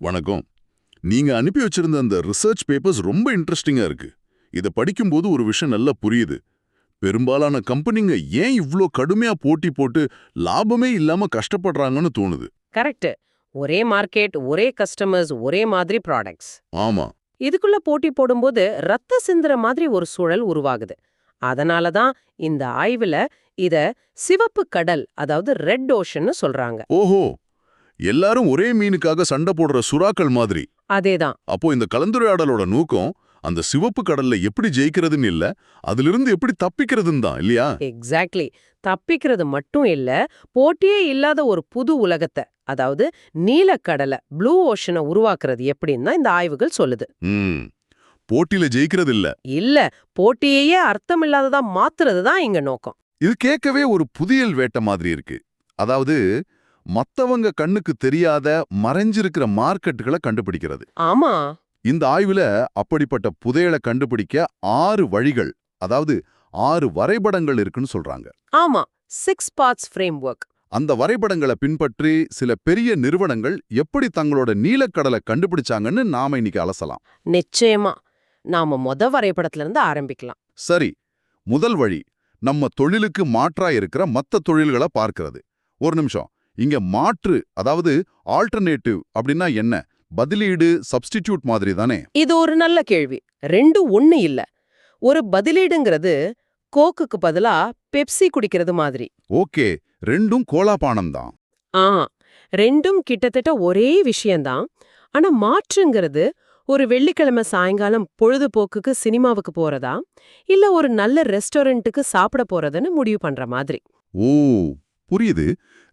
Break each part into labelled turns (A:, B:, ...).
A: வணக்கம். நீங்க அனுப்பி வச்சிருந்த அந்த ரிசர்ச் பேப்பர்ஸ் ரொம்ப இன்ட்ரெஸ்டிங்கா இருக்கு. இத படிக்கும்போது ஒரு விஷயம் நல்லா புரியுது. பெரும்பாலான கம்பெனிங்க ஏன் இவ்ளோ கடுமையா போட்டி போட்டு லாபமே இல்லாம கஷ்டப்படுறாங்கன்னு தோணுது.
B: கரெக்ட் ஒரே மார்க்கெட் ஒரே கஸ்டமர்ஸ் ஒரே மாதிரி ப்ராடக்ட்ஸ்
A: ஆமா.
B: இதுக்குள்ள போட்டி போடும்போது ரத்த சிந்துற மாதிரி ஒரு சூழல் உருவாகுது. அதனால தான் இந்த ஆய்வுல இத சிவப்பு கடல் அதாவது ரெட் ஓஷன்னு சொல்றாங்க.
A: ஓஹோ! எல்லாரும் ஒரே மீனுக்காக சண்டை போடுற சுறாக்கள் மாதிரி.
B: அதேதான்.
A: அப்போ இந்த கலந்துரையாடலோட நோக்கம் அந்த சிவப்பு கடல்ல எப்படி ஜெயிக்கிறதுன்னு இல்ல அதிலிருந்து எப்படி தப்பிக்கிறதுன்னு தான் இல்லையா?
B: எக்ஸாக்ட்லி தப்பிக்கிறது மட்டும் இல்ல போட்டியே இல்லாத ஒரு புது உலகத்தை அதாவது நீலக்கடலை ப்ளூ ஓஷனை உருவாக்குறது எப்படின்னு இந்த ஆய்வுகள் சொல்லுது.
A: போட்டியில ஜெயிக்கிறது இல்ல.
B: இல்ல போட்டியையே அர்த்தமில்லாததா மாத்துறது தான் இங்க நோக்கம்.
A: இது கேட்கவே ஒரு புதியல் வேட்ட மாதிரி இருக்கு. அதாவது மத்தவங்க கண்ணுக்கு தெரியாத மறைஞ்சிருக்கிற மார்க்கெட்டுகளை கண்டுபிடிக்கிறது.
B: ஆமா.
A: இந்த ஆய்வுல அப்படிப்பட்ட புதையலை கண்டுபிடிக்க ஆறு வழிகள் அதாவது ஆறு வரைபடங்கள் இருக்குன்னு சொல்றாங்க.
B: ஆமா சிக்ஸ் பார்ட்ஸ் ஃப்ரேம் ஒர்க்
A: அந்த வரைபடங்களை பின்பற்றி சில பெரிய நிறுவனங்கள் எப்படி தங்களோட நீலக்கடலை கண்டுபிடிச்சாங்கன்னு நாம இன்னைக்கு அலசலாம்.
B: நிச்சயமா. நாம மொத வரைபடத்துல இருந்து ஆரம்பிக்கலாம்.
A: சரி முதல் வழி நம்ம தொழிலுக்கு மாற்றா இருக்கிற மத்த தொழில்களை பார்க்கிறது. ஒரு நிமிஷம் இங்க மாற்று அதாவது ஆல்டர்னேட்டிவ் அப்படின்னா என்ன? பதிலீடு சப்ஸ்டிடியூட் மாதிரி தானே?
B: இது ஒரு நல்ல கேள்வி. ரெண்டும் ஒண்ணு இல்ல. ஒரு பதிலீடுங்கிறது கோக்குக்கு பதிலா பெப்சி குடிக்கிறது மாதிரி.
A: ஓகே. ரெண்டும் கோலாபானம் தான்.
B: ஆ. ரெண்டும் கிட்டத்தட்ட ஒரே விஷயம்தான் ஆனா மாற்றுங்கிறது ஒரு வெள்ளிக்கிழமை சாயங்காலம் பொழுதுபோக்குக்கு சினிமாவுக்கு போறதா? இல்ல ஒரு நல்ல ரெஸ்டாரண்ட்டுக்கு சாப்பிட போறதுன்னு முடிவு பண்ற மாதிரி.
A: ஓ. புரியுது?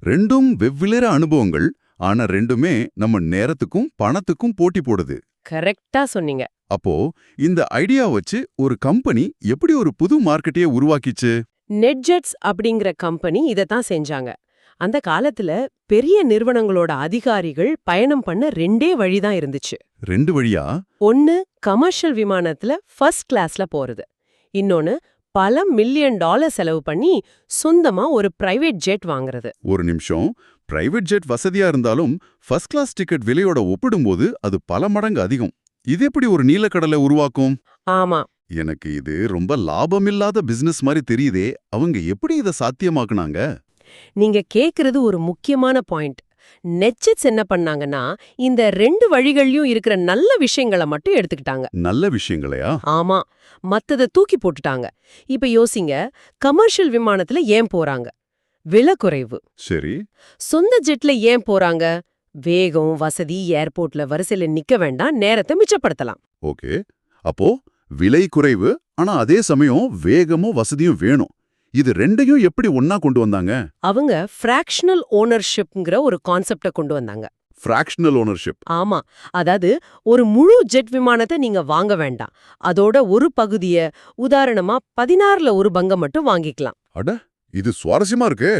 A: ரெண்டும் வெவ்வேறு அனுபவங்கள். ஆனா ரெண்டுமே நம்ம நேரத்துக்கும் பணத்துக்கும் போட்டி போடுது.
B: கரெக்டா சொன்னீங்க.
A: அப்போ இந்த ஐடியா வச்சு ஒரு கம்பெனி எப்படி ஒரு புது மார்க்கெட்டையே உருவாக்கிச்சு?
B: நெட்ஜெட்ஸ் அப்படிங்கிற கம்பெனி இதைத்தான் செஞ்சாங்க. அந்த காலத்துல பெரிய நிறுவனங்களோட அதிகாரிகள் பயணம் பண்ண ரெண்டே வழிதான் இருந்துச்சு.
A: ரெண்டு வழியா?
B: ஒன்னு கமர்ஷியல் விமானத்துல ஃபர்ஸ்ட் கிளாஸ்ல போறது. இன்னொன்னு பல மில்லியன் டாலர் செலவு பண்ணி சொந்தமா ஒரு பிரைவேட் ஜெட் வாங்குறது.
A: ஒரு நிமிஷம். பிரைவேட் ஜெட் வசதியா இருந்தாலும் ஃபர்ஸ்ட் கிளாஸ் டிக்கெட் விலையோட ஒப்பிடும்போது அது பல மடங்கு அதிகம். இது எப்படி ஒரு நீலக்கடலை உருவாக்கும்?
B: ஆமா.
A: எனக்கு இது ரொம்ப லாபமில்லாத பிசினஸ் மாதிரி தெரியுதே. அவங்க எப்படி இதை சாத்தியமாக்குனாங்க?
B: நீங்க கேக்குறது ஒரு முக்கியமான பாயிண்ட் நெட்ஜெட்ஸ் என்ன பண்ணாங்கன்னா இந்த ரெண்டு வழிகள்லயும் இருக்கிற நல்ல விஷயங்களை மட்டும் எடுத்துக்கிட்டாங்க.
A: நல்ல விஷயங்களையா?
B: ஆமா. மத்தத தூக்கி போட்டுட்டாங்க. இப்ப யோசிங்க கமர்ஷியல் விமானத்துல ஏன் போறாங்க? விலை குறைவு
A: சரி.
B: சொந்த ஜெட்ல ஏன் போறாங்க? வேகம் வசதி ஏர்போர்ட்ல வரிசையில நிக்க வேண்டாம் நேரத்தை மிச்சப்படுத்தலாம்.
A: ஓகே. அப்போ விலை குறைவு ஆனா அதே சமயம் வேகமும் வசதியும் வேணும். இது ரெண்டையும் எப்படி ஒன்னா கொண்டு வந்தாங்க?
B: அவங்க ஃப்ராக்ஷனல் ஓனர்ஷிப்ங்கிற ஒரு கான்செப்ட கொண்டு வந்தாங்க.
A: ஃப்ராக்ஷனல் ஓனர்ஷிப்
B: ஆமா. அதாவது ஒரு முழு ஜெட் விமானத்தை நீங்க வாங்க வேண்டாம். அதோட ஒரு பகுதிய உதாரணமா பதினாறுல ஒரு பங்கம் மட்டும் வாங்கிக்கலாம்.
A: அட இது சுவாரஸ்யமா இருக்கு.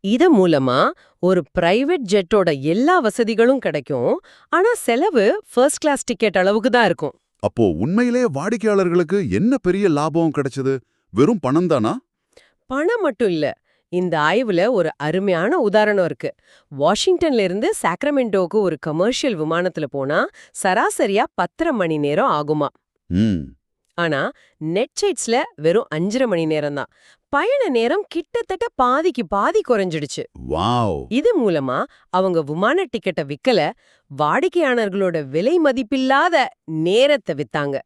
B: இத மூலமா ஒரு பிரைவேட் ஜெட்டோட எல்லா வசதிகளும் கிடைக்கும். ஆனா செலவு ஃபர்ஸ்ட் கிளாஸ் டிக்கெட் அளவுக்கு தான் இருக்கும்.
A: அப்போ உண்மையிலே வாடிக்கையாளர்களுக்கு என்ன பெரிய லாபம் கிடைச்சது? வெறும் பணம் தானா?
B: பணம் மட்டும் இல்ல இந்த ஆய்வுல ஒரு அருமையான உதாரணம் இருக்கு. வாஷிங்டன்ல இருந்து சாக்ரமெண்டோக்கு ஒரு கமர்ஷியல் விமானத்துல போனா சராசரியா பத்தரை மணி நேரம் ஆகுமா? ஆனா நெட்சைட்ஸ்ல வெறும் அஞ்சரை மணி நேரம் தான். பயண நேரம் கிட்டத்தட்ட பாதிக்கு பாதி குறைஞ்சிடுச்சு.
A: வாவ்.
B: இது மூலமா அவங்க விமான டிக்கெட்டை விக்கல வாடிக்கையாளர்களோட விலை மதிப்பில்லாத நேரத்தை வித்தாங்க.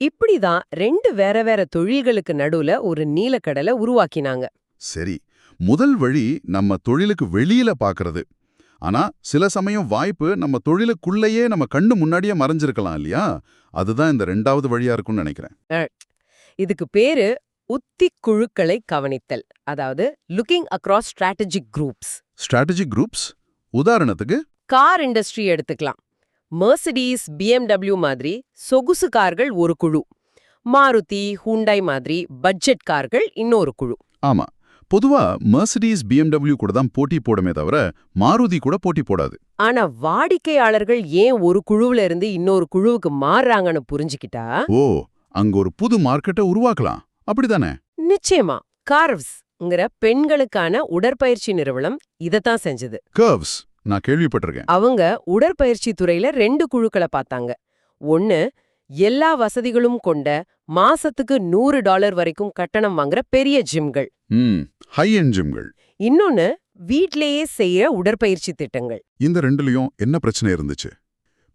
B: இப்படிதான் ரெண்டு வேற வேற தொழில்களுக்கு நடுவுல ஒரு நீலக்கடலை உருவாக்கினாங்க.
A: சரி முதல் வழி நம்ம தொழிலுக்கு வெளியில பாக்குறது. ஆனா சில சமயம் வாய்ப்பு நம்ம தொழிலுக்குள்ளேயே நம்ம கண்ணு முன்னாடியே மறைஞ்சிருக்கலாம் இல்லையா? அதுதான் இந்த ரெண்டாவது வழியா இருக்கும்னு நினைக்கிறேன்.
B: இதுக்கு பேரு உத்தி குழுக்களை கவனித்தல் அதாவது looking across strategic groups
A: strategic groups உதாரணத்துக்கு?
B: கார் இண்டஸ்ட்ரி எடுத்துக்கலாம். மெர்சிடிஸ் பிஎம்டபிள்யூ மாதிரி சொகுசு கார்கள் ஒரு குழு. மாருதி ஹூண்டாய் மாதிரி பட்ஜெட் கார்கள் இன்னொரு குழு.
A: ஆமா. பொதுவா மெர்சிடிஸ் BMW கூட தான் போட்டி போடுமே தவிர மாருதி கூட போட்டி போடாது.
B: ஆனா வாடிக்கையாளர்கள் ஏன் ஒரு குழுவுல இருந்து இன்னொரு குழுவுக்கு மாறுறாங்கன்னு புரிஞ்சுக்கிட்டா?
A: ஓ அங்க ஒரு புது மார்க்கெட்டை உருவாக்கலாம். அப்படிதானே?
B: நிச்சயமா. கார்வ்ஸ்ங்கிற பெண்களுக்கான உடற்பயிற்சி நிறுவனம் இதத்தான் செஞ்சது.
A: கர்வ்ஸ் நான் கேள்விப்பட்டிருக்கேன்.
B: அவங்க உடற்பயிற்சி துறையில ரெண்டு குழுக்களை பார்த்தாங்க. ஒன்னு எல்லா வசதிகளும் கொண்ட மாசத்துக்கு நூறு டாலர் வரைக்கும் கட்டணம் வாங்குற பெரிய ஜிம்கள்.
A: ம் ஹை எண்ட் ஜிம்கள்.
B: இன்னொன்னு வீட்லயே செய்யற உடற்பயிற்சி திட்டங்கள்.
A: இந்த ரெண்டுலயும் என்ன பிரச்சனை இருந்துச்சு?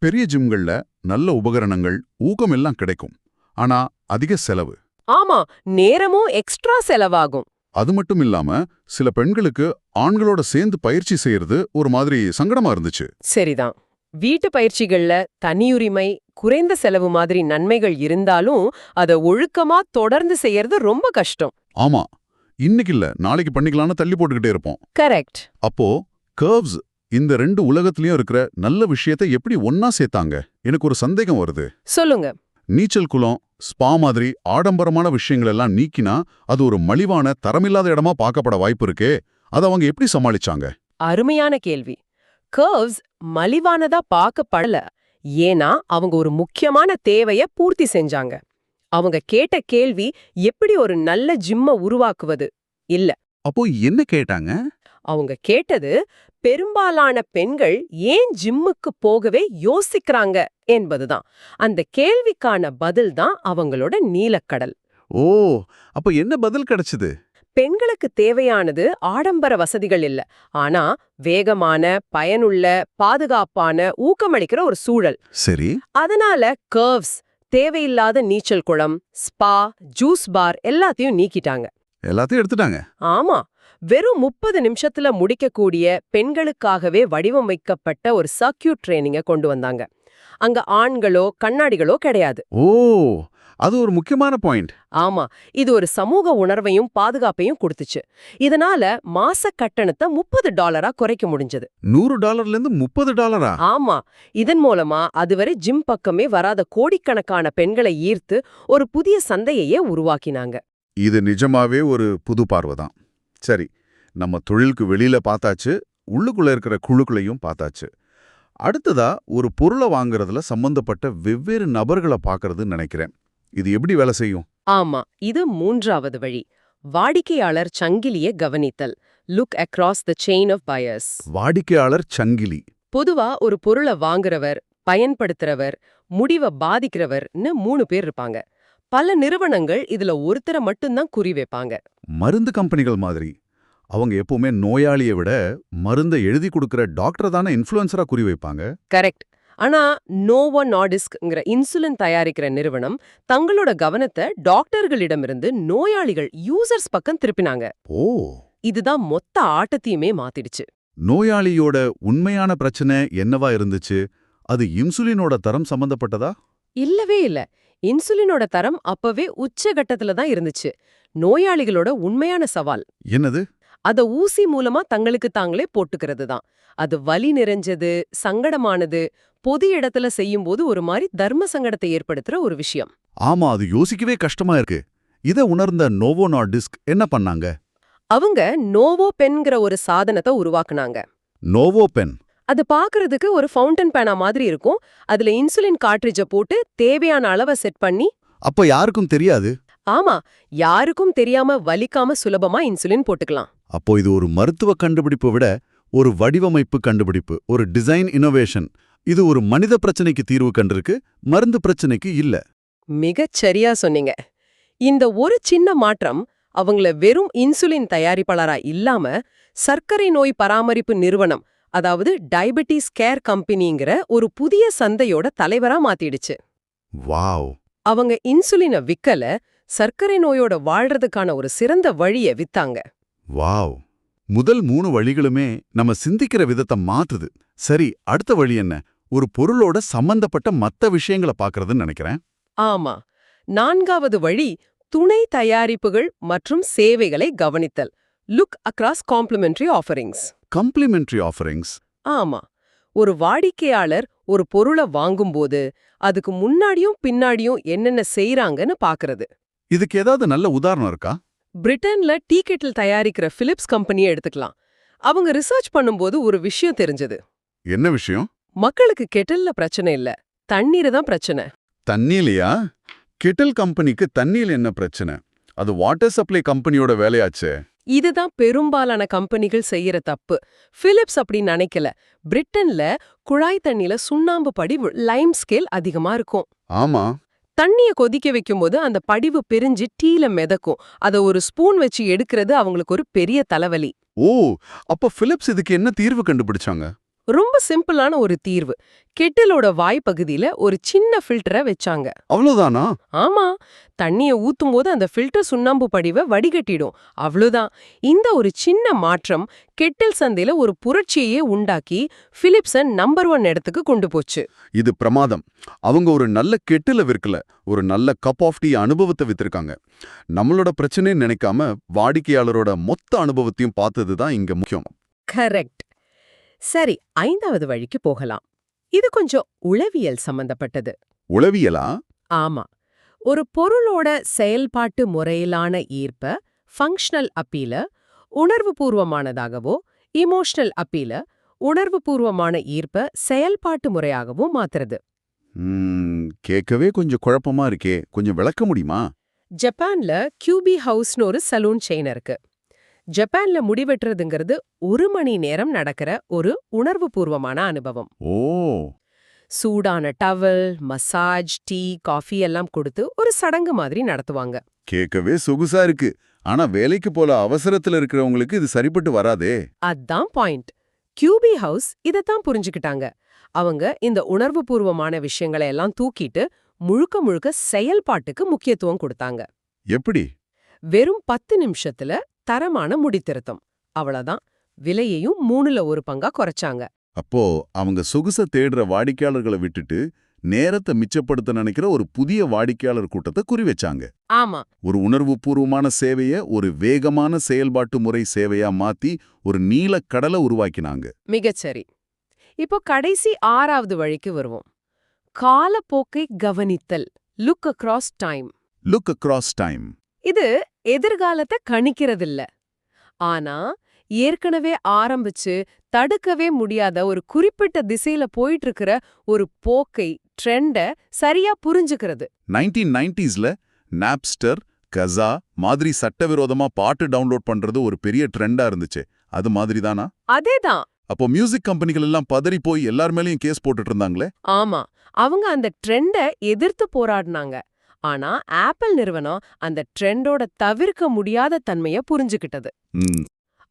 A: பெரிய ஜிம்கள்ல நல்ல உபகரணங்கள் ஊக்கம் எல்லாம் கிடைக்கும். ஆனா அதிக செலவு.
B: ஆமா நேரமும் எக்ஸ்ட்ரா செலவாகும்.
A: அது மட்டும் இல்லாம சில பெண்களுக்கு ஆண்களோட சேர்ந்து பயிற்சி செய்யறது ஒரு மாதிரி சங்கடமா இருந்துச்சு.
B: சரிதான். வீட்டு பயிற்சிகள்ல தனியுரிமை குறைந்த செலவு மாதிரி நன்மைகள் இருந்தாலும் அத ஒழுக்கமா தொடர்ந்து செய்யறது ரொம்ப கஷ்டம்.
A: ஆமா. இன்னைக்கு இல்ல நாளைக்கு பண்ணிக்கலாம்னு தள்ளி போட்டுக்கிட்டே இருப்போம்.
B: கரெக்ட்.
A: அப்போ கர்வ்ஸ் இந்த ரெண்டு உலகத்திலயும் இருக்கிற நல்ல விஷயத்தை எப்படி ஒன்னா சேர்த்தாங்க? எனக்கு ஒரு சந்தேகம் வருது.
B: சொல்லுங்க.
A: நீச்சல் குளம் ஸ்பா மாதிரி ஆடம்பரமான விஷயங்கள் எல்லாம் நீக்கினா அது ஒரு மலிவான தரமில்லாத இடமா பார்க்கப்பட வாய்ப்பு இருக்கே. அதை அவங்க எப்படி சமாளிச்சாங்க?
B: அருமையான கேள்வி. கர்வ்ஸ் மலிவானதா பார்க்கப்படல. ஏன்னா அவங்க ஒரு முக்கியமான தேவைய பூர்த்தி செஞ்சாங்க. அவங்க கேட்ட கேள்வி எப்படி ஒரு நல்ல ஜிம்ம உருவாக்குவது? இல்ல.
A: அப்போ என்ன கேட்டாங்க?
B: அவங்க கேட்டது பெரும்பாலான பெண்கள் ஏன் ஜிம்முக்கு போகவே யோசிக்கிறாங்க என்பதுதான். அந்த கேள்விக்கான பதில் தான் அவங்களோட நீலக்கடல்.
A: ஓ அப்ப என்ன பதில் கிடைச்சது?
B: பெண்களுக்கு தேவையானது ஆடம்பர வசதிகள் இல்ல. ஆனா வேகமான பயனுள்ள பாதுகாப்பான ஊக்கமளிக்கிற ஒரு சூழல்.
A: சரி.
B: அதனால கர்வ்ஸ் தேவையில்லாத நீச்சல் குளம் ஸ்பா ஜூஸ் பார் எல்லாத்தையும் நீக்கிட்டாங்க.
A: எல்லாத்தையும் எடுத்துட்டாங்க.
B: ஆமா. வெறும் முப்பது நிமிஷத்துல முடிக்கக்கூடிய பெண்களுக்காகவே வடிவமைக்கப்பட்ட ஒரு சர்க்கியூட் ட்ரைனிங்க கொண்டு வந்தாங்க. அங்க ஆண்களோ கண்ணாடிகளோ கிடையாது.
A: ஓ அது ஒரு முக்கியமான பாயிண்ட்
B: ஆமா இது ஒரு சமூக உணர்வையும் பாதுகாப்பையும் கொடுத்துச்சு. இதனால மாச கட்டணத்தை முப்பது டாலரா குறைக்க முடிஞ்சது.
A: நூறு டாலர்ல இருந்து முப்பது டாலரா?
B: ஆமா இதன் மூலமா அதுவரை ஜிம் பக்கமே வராத கோடிக்கணக்கான பெண்களை ஈர்த்து ஒரு புதிய சந்தையையே உருவாக்கினாங்க.
A: இது நிஜமாவே ஒரு புது பார்வை தான் சரி நம்ம தொழிலுக்கு வெளியில பார்த்தாச்சு உள்ளுக்குள்ள இருக்கிற குழுக்களையும் பார்த்தாச்சு. அடுத்ததா ஒரு பொருளை வாங்குறதுல சம்பந்தப்பட்ட வெவ்வேறு நபர்களை பார்க்கறதுன்னு நினைக்கிறேன். இது எப்படி வேலை செய்யும்?
B: ஆமா இது மூன்றாவது வழி. வாடிக்கையாளர் சங்கிலிய கவனித்தல். Look across the chain of buyers
A: வாடிக்கையாளர் சங்கிலி.
B: பொதுவா ஒரு பொருளை வாங்குறவர் பயன்படுத்துறவர் முடிவை பாதிக்கிறவர்னு மூணு பேர் இருப்பாங்க. பல நிறுவனங்கள் இதுல ஒருத்தரை மட்டும்தான் குறி வைப்பாங்க.
A: மருந்து கம்பெனிகள் மாதிரி. அவங்க எப்பவுமே நோயாளியை விட மருந்தை எழுதி கொடுக்கிற டாக்டரை தானே இன்ஃப்ளூயன்சரா குறி வைப்பாங்க?
B: கரெக்ட். ஆனா நோவோ நாடிஸ்க்ங்கிற இன்சுலின் தயாரிக்கிற நிறுவனம் தங்களோட கவனத்தை டாக்டர்களிடமிருந்து நோயாளிகள் யூசர்ஸ் பக்கம் திருப்பினாங்க.
A: ஓ.
B: இதுதான் மொத்த ஆட்டத்தையுமே மாத்திடுச்சு.
A: நோயாளியோட உண்மையான பிரச்சனை என்னவா இருந்துச்சு? அது இன்சுலினோட தரம் சம்பந்தப்பட்டதா?
B: இல்லவே இல்ல. இன்சுலினோட தரம் அப்பவே உச்சகட்டத்துல தான் இருந்துச்சு. நோயாளிகளோட உண்மையான சவால்.
A: என்னது?
B: அத ஊசி மூலமா தங்களுக்கு தாங்களே போட்டுக்கிறது தான். அது வலி நிறைஞ்சது சங்கடமானது பொது இடத்துல செய்யும்போது ஒரு மாதிரி தர்ம சங்கடத்தை ஏற்படுத்துற ஒரு விஷயம்.
A: ஆமா அது யோசிக்கவே கஷ்டமா இருக்கு. இத உணர்ந்த நோவோ நார்டிஸ்க் என்ன பண்ணாங்க?
B: அவங்க நோவோ பென்கிற ஒரு சாதனத்தை உருவாக்குனாங்க.
A: நோவோ பென்
B: அது பாக்குறதுக்கு ஒரு ஃபவுண்டன் பேனா மாதிரி இருக்கும். அதுல இன்சுலின் கார்ட்ரிட்ஜ போட்டு தேவையான அளவை செட் பண்ணி
A: அப்ப யாருக்கும் தெரியாது?
B: ஆமா யாருக்கும் தெரியாம வலிக்காம சுலபமா இன்சுலின் போட்டுக்கலாம்.
A: அப்போ இது ஒரு மருத்துவ கண்டுபிடிப்பை விட ஒரு வடிவமைப்பு கண்டுபிடிப்பு ஒரு டிசைன் இன்னோவேஷன் இது ஒரு மனித பிரச்சனைக்கு தீர்வு கண்டிருக்கு மருந்து பிரச்சனைக்கு இல்ல.
B: மிகச் சரியா சொன்னீங்க. இந்த ஒரு சின்ன மாற்றம் அவங்கள வெறும் இன்சுலின் தயாரிப்பாளரா இல்லாம சர்க்கரை நோய் பராமரிப்பு நிறுவனம் அதாவது டயபெட்டிஸ் கேர் கம்பெனிங்கிற ஒரு புதிய சந்தையோட தலைவரா மாத்திடுச்சு.
A: வாவ்.
B: அவங்க இன்சுலினை விக்கல சர்க்கரை நோயோட வாழ்றதுக்கான ஒரு சிறந்த வழிய வித்தாங்க.
A: வாவ். முதல் மூணு வழிகளுமே நம்ம சிந்திக்கிற விதத்தை மாத்துது. சரி அடுத்த வழி என்ன? ஒரு பொருளோட சம்பந்தப்பட்ட மத்த விஷயங்களை பார்க்கறதுன்னு நினைக்கிறேன்.
B: ஆமா. நான்காவது வழி துணை தயாரிப்புகள் மற்றும் சேவைகளை கவனித்தல். Look across complementary offerings
A: complementary offerings
B: ஆமா. ஒரு வாடிக்கையாளர் ஒரு பொருளை வாங்கும்போது அதுக்கு முன்னாடியும் பின்னாடியும் என்னென்ன செய்றாங்கன்னு பாக்குறது.
A: இதுக்கு ஏதாவது நல்ல உதாரணம் இருக்கா?
B: பிரிட்டன்ல டீ கெட்டில் தயாரிக்கிற பிலிப்ஸ் கம்பெனியை எடுத்துக்கலாம். அவங்க ரிசர்ச் பண்ணும்போது ஒரு விஷயம் தெரிஞ்சது.
A: என்ன விஷயம்?
B: மக்களுக்கு கெட்டில்ல பிரச்சனை இல்ல. தண்ணீர் தான் பிரச்சனை.
A: தண்ணியிலையா கெட்டில் கம்பெனிக்கு தண்ணியில் என்ன பிரச்சனை? அது வாட்டர் சப்ளை கம்பெனியோட வேலையாச்சே.
B: இதுதான் பெரும்பாலான கம்பெனிகள் செய்யற தப்பு. பிலிப்ஸ் அப்படி நினைக்கல. பிரிட்டன்ல குழாய் தண்ணில சுண்ணாம்பு படிவு லைம் ஸ்கேல் அதிகமா இருக்கும்.
A: ஆமா.
B: தண்ணிய கொதிக்க வைக்கும்போது அந்த படிவு பிரிஞ்சு டீல மிதக்கும். அத ஒரு ஸ்பூன் வச்சு எடுக்கிறது அவங்களுக்கு ஒரு பெரிய தலைவலி.
A: ஓ அப்ப பிலிப்ஸ் இதுக்கு என்ன தீர்வு கண்டுபிடிச்சாங்க?
B: ரொம்ப சிம்பிளான ஒரு தீர்வு. கெட்டிலோட வாய்ப்பகுதியில ஒரு சின்ன ஃபில்டரை வச்சாங்க.
A: அவ்வளவுதானா?
B: ஆமா. தண்ணிய ஊத்தும் போது அந்த ஃபில்டர் சுண்ணாம்பு படிவை வடிகட்டிடும். அவ்வளவுதான். இந்த ஒரு சின்ன மாற்றம் கெட்டில் சந்தையில ஒரு புரட்சியையே உண்டாக்கி பிலிப்ஸ நம்பர் ஒன் இடத்துக்கு கொண்டு போச்சு.
A: இது பிரமாதம். அவங்க ஒரு நல்ல கெட்டில விற்கல. ஒரு நல்ல கப் ஆஃப் டீ அனுபவத்தை வித்திருக்காங்க. நம்மளோட பிரச்சனைன்னு நினைக்காம வாடிக்கையாளரோட மொத்த அனுபவத்தையும் பார்த்தது தான் இங்க முக்கியம்.
B: கரெக்ட் சரி ஐந்தாவது வழிக்கு போகலாம். இது கொஞ்சம் உளவியல் சம்பந்தப்பட்டது.
A: உளவியலா?
B: ஆமா. ஒரு பொருளோட செயல்பாட்டு முறையிலான ஈர்ப்ப ஃபங்க்ஷனல் அப்பீல உணர்வுபூர்வமானதாகவோ இமோஷனல் அப்பீல உணர்வுபூர்வமான ஈர்ப்ப செயல்பாட்டு முறையாகவோ மாத்துறது.
A: கேட்கவே கொஞ்சம் குழப்பமா இருக்கே. கொஞ்சம் விளக்க முடியுமா?
B: ஜப்பான்ல கியூபி ஹவுஸ்னு ஒரு சலூன் செயின் இருக்கு. ஜப்பான்ல முடிவெட்டுறதுங்கிறது ஒரு மணி நேரம் நடக்கிற ஒரு உணர்வுபூர்வமான அனுபவம்.
A: ஓ!
B: சூடான டவல் மசாஜ் டீ காஃபி எல்லாம் கொடுத்து ஒரு சடங்கு மாதிரி நடத்துவாங்க.
A: கேட்கவே சொகுசா இருக்கு. ஆனா வேலைக்கு போல அவசரத்துல இருக்கிறவங்களுக்கு இது சரிப்பட்டு வராதே.
B: அதான் பாயிண்ட். கியூபி ஹவுஸ் இதத்தான் புரிஞ்சுக்கிட்டாங்க. அவங்க இந்த உணர்வுபூர்வமான விஷயங்களை எல்லாம் தூக்கிட்டு முழுக்க முழுக்க செயல்பாட்டுக்கு முக்கியத்துவம் கொடுத்தாங்க.
A: எப்படி?
B: வெறும் பத்து நிமிஷத்துல தரமான முடித்திருத்தம் அவ்வளவுதான். விலையையும் மூணுல ஒரு பங்கா குறைச்சாங்க.
A: அப்போ அவங்க சொகுச தேடுற வாடிக்கையாளர்களை விட்டுட்டு நேரத்தை மிச்சப்படுத்த நினைக்கிற ஒரு புதிய வாடிக்கையாளர் கூட்டத்தை குறி வச்சாங்க
B: ஆமா.
A: ஒரு உணர்வுபூர்வமான சேவைய ஒரு வேகமான செயல்பாட்டு முறை சேவையா மாத்தி ஒரு நீல கடலை உருவாக்கினாங்க.
B: மிகச்சரி இப்போ கடைசி ஆறாவது வழிக்கு வருவோம். காலப்போக்கை கவனித்தல். Look across time
A: look across time
B: இது எதிர்காலத்தை கணிக்கிறதில்ல. ஆனா ஏற்கனவே ஆரம்பிச்சு தடுக்கவே முடியாத ஒரு குறிப்பிட்ட திசையில போயிட்டு இருக்கிற ஒரு போக்கை ட்ரெண்ட சரியா புரிஞ்சுக்கிறது.
A: நைன்டீன் நைன்டிஸ்ல நாப்ஸ்டர் கசா மாதிரி சட்டவிரோதமா பாட்டு டவுன்லோட் பண்றது ஒரு பெரிய ட்ரெண்டா இருந்துச்சு. அது மாதிரி தானா?
B: அதேதான்.
A: அப்போ மியூசிக் கம்பெனிகள் எல்லாம் பதறி போய் எல்லார் மேலயும் கேஸ் போட்டுட்டு இருந்தாங்களே?
B: ஆமா. அவங்க அந்த ட்ரெண்ட எதிர்த்து போராடினாங்க. ஆனா ஆப்பிள் நிறுவனம் அந்த ட்ரெண்டோட தவிர்க்க முடியாத தன்மைய புரிஞ்சுக்கிட்டது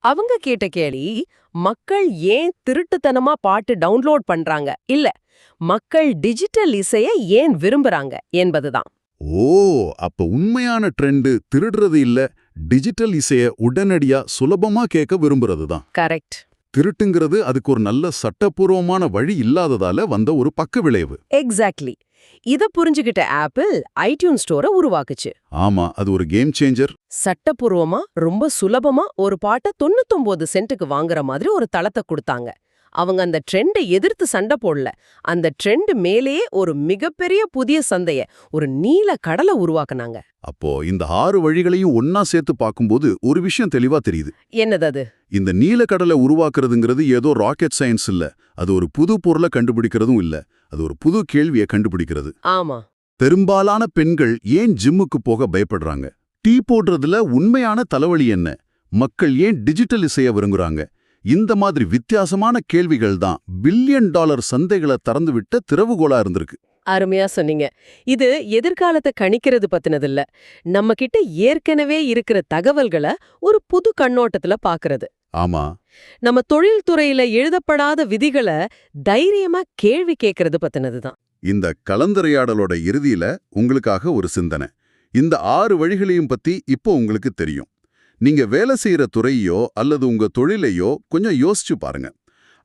B: அவங்க கேட்ட கேள்வி மக்கள் ஏன் திருட்டுத்தனமா பாட்டு டவுன்லோட் பண்றாங்க? இல்ல மக்கள் டிஜிட்டல் இசைய ஏன் விரும்புறாங்க? என்பதுதான்.
A: ஓ அப்ப உண்மையான ட்ரெண்டு திருடுறது இல்ல டிஜிட்டல் இசைய உடனடியா சுலபமா கேட்க விரும்புறது தான்
B: கரெக்ட்.
A: திருட்டுங்கிறது அதுக்கு ஒரு நல்ல சட்டப்பூர்வமான வழி இல்லாததால வந்த ஒரு பக்க விளைவு
B: எக்ஸாக்ட்லி. இத புரிஞ்சுகிட்ட ஆப்பிள் ஐடியூன் ஸ்டோரை உருவாக்குச்சு.
A: ஆமா அது ஒரு கேம் சேஞ்சர்
B: சட்டப்பூர்வமா ரொம்ப சுலபமா ஒரு பாட்டை தொண்ணூத்தொன்பது சென்ட்டுக்கு வாங்குற மாதிரி ஒரு தளத்தை கொடுத்தாங்க. அவங்க அந்த ட்ரெண்டை எதிர்த்து சண்டை போடல. அந்த ட்ரெண்ட் மேலேயே ஒரு மிகப்பெரிய புதிய சந்தைய ஒரு நீல கடலை உருவாக்குனாங்க.
A: அப்போ இந்த ஆறு வழிகளையும் ஒன்னா சேர்த்து பார்க்கும்போது ஒரு விஷயம் தெளிவா தெரியுது.
B: என்னது அது?
A: இந்த நீலக்கடலை உருவாக்குறதுங்கிறது ஏதோ ராக்கெட் சயின்ஸ் இல்ல. அது ஒரு புது பொருளை கண்டுபிடிக்கிறதும் இல்ல. அது ஒரு புது கேள்வியை கண்டுபிடிக்கிறது.
B: ஆமா.
A: பெரும்பாலான பெண்கள் ஏன் ஜிம்முக்கு போக பயப்படுறாங்க? டீ போடுறதுல உண்மையான தலைவலி என்ன? மக்கள் ஏன் டிஜிட்டல் இசைய விரும்புறாங்க? இந்த மாதிரி வித்தியாசமான கேள்விகள் தான் பில்லியன் டாலர் சந்தைகளை திறந்துவிட்ட திறவுகோலா இருந்திருக்கு.
B: அருமையா சொன்னீங்க. இது எதிர்காலத்தை கணிக்கிறது பத்தினதில்ல. நம்ம கிட்ட ஏற்கனவே இருக்கிற தகவல்களை ஒரு புது கண்ணோட்டத்துல பாக்குறது.
A: ஆமா.
B: நம்ம தொழில்துறையில எழுதப்படாத விதிகளை தைரியமா கேள்வி கேட்கறது பத்தினதுதான்.
A: இந்த கலந்துரையாடலோட இறுதியில உங்களுக்காக ஒரு சிந்தனை. இந்த ஆறு வழிகளையும் பத்தி இப்போ உங்களுக்கு தெரியும். நீங்க வேலை செய்யற துறையோ அல்லது உங்க தொழிலையோ கொஞ்சம் யோசிச்சு பாருங்க.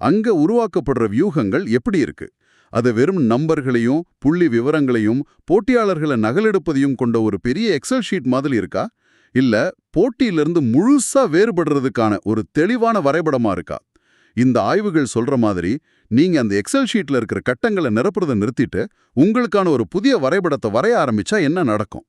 A: அங்க உருவாக்கப்படுற வியூகங்கள் எப்படி இருக்கு? அது வெறும் நம்பர்களையும் புள்ளி விவரங்களையும் போட்டியாளர்களை நகலெடுப்பதையும் கொண்ட ஒரு பெரிய எக்ஸல் ஷீட் மாதிரி இருக்கா? இல்ல போட்டியிலிருந்து முழுசா வேறுபடுறதுக்கான ஒரு தெளிவான வரைபடமா இருக்கா? இந்த ஆய்வுகள் சொல்ற மாதிரி நீங்க அந்த எக்ஸல் ஷீட்ல இருக்கிற கட்டங்களை நிரப்புறதை நிறுத்திட்டு உங்களுக்கான ஒரு புதிய வரைபடத்தை வரைய ஆரம்பிச்சா என்ன நடக்கும்?